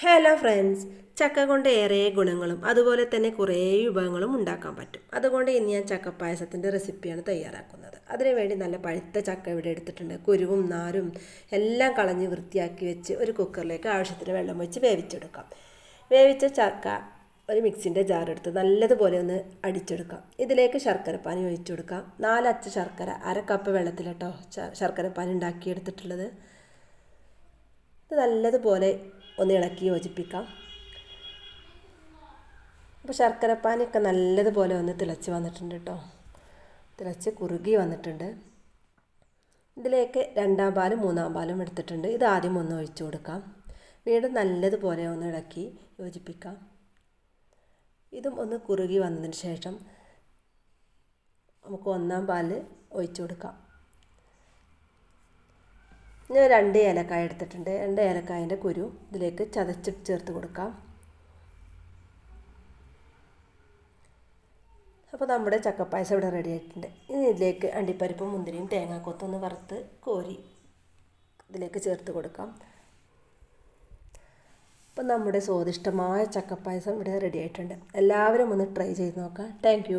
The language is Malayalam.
ഹലോ ഫ്രണ്ട്സ് ചക്ക കൊണ്ട് ഏറെ ഗുണങ്ങളും അതുപോലെ തന്നെ കുറേ വിഭവങ്ങളും ഉണ്ടാക്കാൻ പറ്റും. അതുകൊണ്ട് ഇന്ന് ഞാൻ ചക്ക ചക്കപ്പായസത്തിന്റെ റെസിപ്പിയാണ് തയ്യാറാക്കുന്നത്. അതിനുവേണ്ടി നല്ല പഴുത്ത ചക്ക ഇവിടെ എടുത്തിട്ടുണ്ട്. കുരുവും നാരും എല്ലാം കളഞ്ഞ് വൃത്തിയാക്കി വെച്ച് ഒരു കുക്കറിലേക്ക് ആവശ്യത്തിന് വെള്ളം വെച്ച് വേവിച്ചെടുക്കാം. വേവിച്ച ചക്ക ഒരു മിക്സിന്റെ ജാറെടുത്ത് നല്ലതുപോലെ ഒന്ന് അടിച്ചെടുക്കാം. ഇതിലേക്ക് ശർക്കരപ്പാനി ഒഴിച്ചു കൊടുക്കാം. നാലച്ച് ശർക്കര അര കപ്പ് വെള്ളത്തിലട്ടോ ശർക്കരപ്പാനി ഉണ്ടാക്കിയെടുത്തിട്ടുള്ളത്. ഇത് നല്ലതുപോലെ ഒന്ന് ഇളക്കി യോജിപ്പിക്കാം. അപ്പോൾ ശർക്കരപ്പാനിയൊക്കെ നല്ലതുപോലെ ഒന്ന് തിളച്ച് വന്നിട്ടുണ്ട് കേട്ടോ തിളച്ച് കുറുകി വന്നിട്ടുണ്ട്. ഇതിലേക്ക് രണ്ടാം പാലും മൂന്നാം പാലും എടുത്തിട്ടുണ്ട്. ഇത് ആദ്യം ഒന്ന് ഒഴിച്ചു കൊടുക്കാം. വീണ്ടും നല്ലതുപോലെ ഒന്ന് ഇളക്കി യോജിപ്പിക്കാം. ഇതും ഒന്ന് കുറുകി വന്നതിന് ശേഷം നമുക്ക് ഒന്നാം പാൽ ഒഴിച്ചു കൊടുക്കാം. ഞാൻ രണ്ട് ഏലക്കായ എടുത്തിട്ടുണ്ട്. രണ്ട് ഏലക്കായന്റെ കുരു ഇതിലേക്ക് ചതച്ചിട്ട് ചേർത്ത് കൊടുക്കാം. അപ്പോൾ നമ്മുടെ ചക്കപ്പായസം ഇവിടെ റെഡി ആയിട്ടുണ്ട്. ഇനി ഇതിലേക്ക് അണ്ടിപ്പരിപ്പും മുന്തിരിയും തേങ്ങാക്കൊത്തൊന്ന് വറുത്ത് കോരി ഇതിലേക്ക് ചേർത്ത് കൊടുക്കാം. അപ്പം നമ്മുടെ സ്വാദിഷ്ടമായ ചക്കപ്പായസം ഇവിടെ റെഡി ആയിട്ടുണ്ട്. എല്ലാവരും ഒന്ന് ട്രൈ ചെയ്ത് നോക്കാം. താങ്ക്